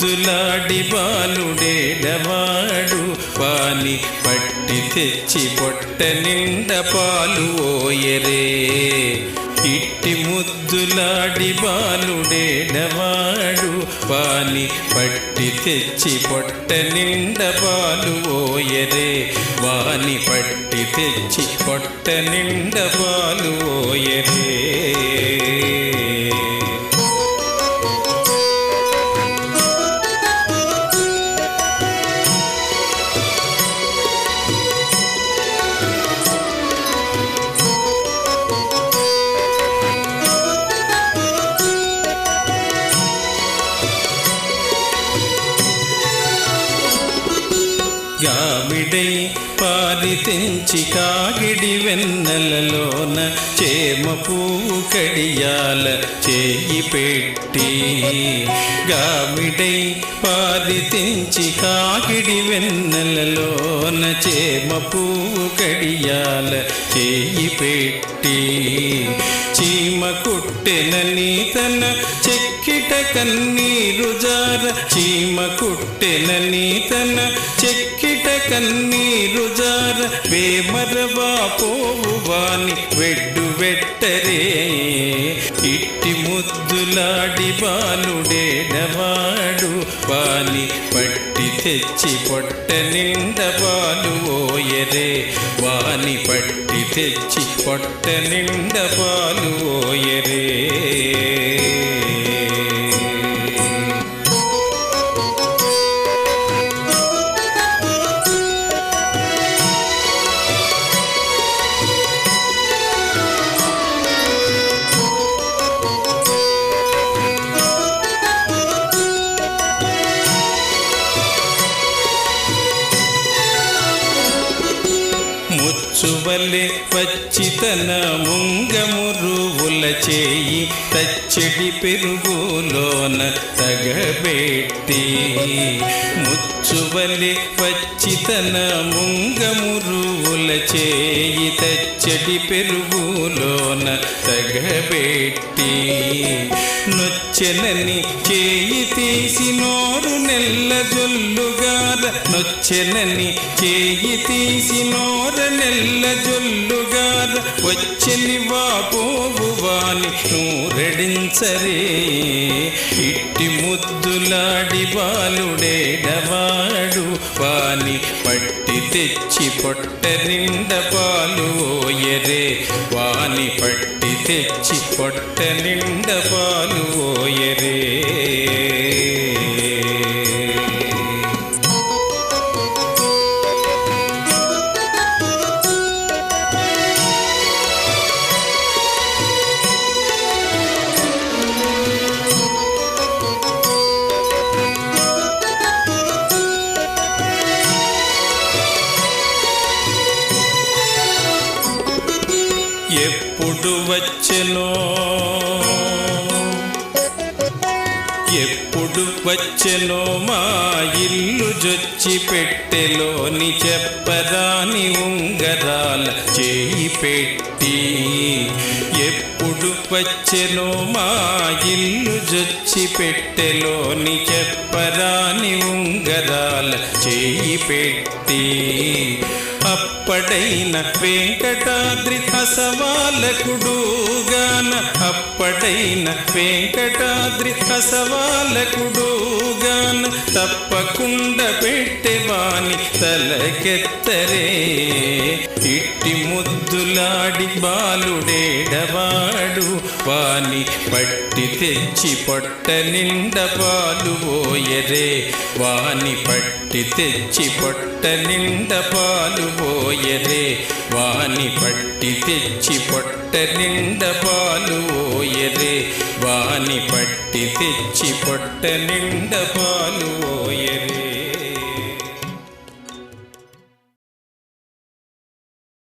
ముద్దులాడి బాలుడేడవాడు వాని పట్టి తెచ్చి పొట్ట నిండ పాలు ఓయరే. ఇట్టి ముద్దులాడి బాలుడేడవాడు వాని పట్టి తెచ్చి పొట్ట నిండ పాలు ఓయరే. వాని పట్టి తెచ్చి పొట్ట నిండ పాలు ఓయరే. గామిడై పారి తెంచి కాగిడి వెన్నెలలోన చేమ పువ్వు కడియాల చేయి పెట్టి. గామిడై పారి తెంచి కాగిడి వెన్నెలలోన చేమ పువ్వు కడియాల చేయి పెట్టి. చీమ కుట్టెనని తన చెక్కిట కన్నీరు జార. చీమ కుట్టెనని తన చెక్కిట కన్నీరు జార. వేమరవా పోవు వాని వెడ్డు వెట్టరే. ఇట్టి ముద్దులాడి బాలుడేడవాడు. వాని పట్టి తెచ్చి పొట్ట నిండ పాలు ఓయరే. వాని పట్టి తెచ్చి పొట్ట నిండ పాలు ఓయరే ముచ్చువలె పచ్చితన ముంగమురువుల చేయి తచ్చడి పెరుగులోన తగబెట్టి. ముచ్చువలె పచ్చితన ముంగమురువుల చేయి తచ్చడి పెరుగులోన తగబెట్టి. నొచ్చెనని చేయి తీసి నోరు నెల్ల జొల్లుగార. నొచ్చెనని చేయి తీసి నోర నెల్ల జొల్లుగార వచ్చెని వా పోవు నూరెడించరే. ఇట్టి ముద్దులాడి బాలుడేడవాడు వాని పట్టి తెచ్చి పొట్ట నిండ పాలు ఓయరే. వాని పట్టి తెచ్చి పొట్ట నిండ పాలు ఓయరే. ఎప్పుడు వచ్చెనో ఎప్పుడు వచ్చెనో మా ఇల్లు జొచ్చి పెట్టెలోని చెప్పరాని ఉంగరాల చేయి పెట్టి? ఎప్పుడు వచ్చెనో మా ఇల్లు జొచ్చి పెట్టెలోని చెప్పరాని ఉంగరాల చేయి పెట్టి? అప్పడైన వెంకటాద్రి అసవాలకుడుగాన అప్పటైన వెంకటాద్రి అసవాలకుడుగాన తప్పకుండా పెట్టెవాని తలకెత్తరే. ఇట్టి ముద్దులాడి బాలుడేడవాడు వాని పట్టి తెచ్చి పొట్ట నిండ పాలు ఓయరే వాని పట్టి తెచ్చి పొట్ట నిండ పాలు ఓయరే వాని పట్టి తెచ్చి పొట్ట నిండ పాలు ఓయరే వాని పట్టి తెచ్చి పొట్ట నిండ పాలు ఓయరే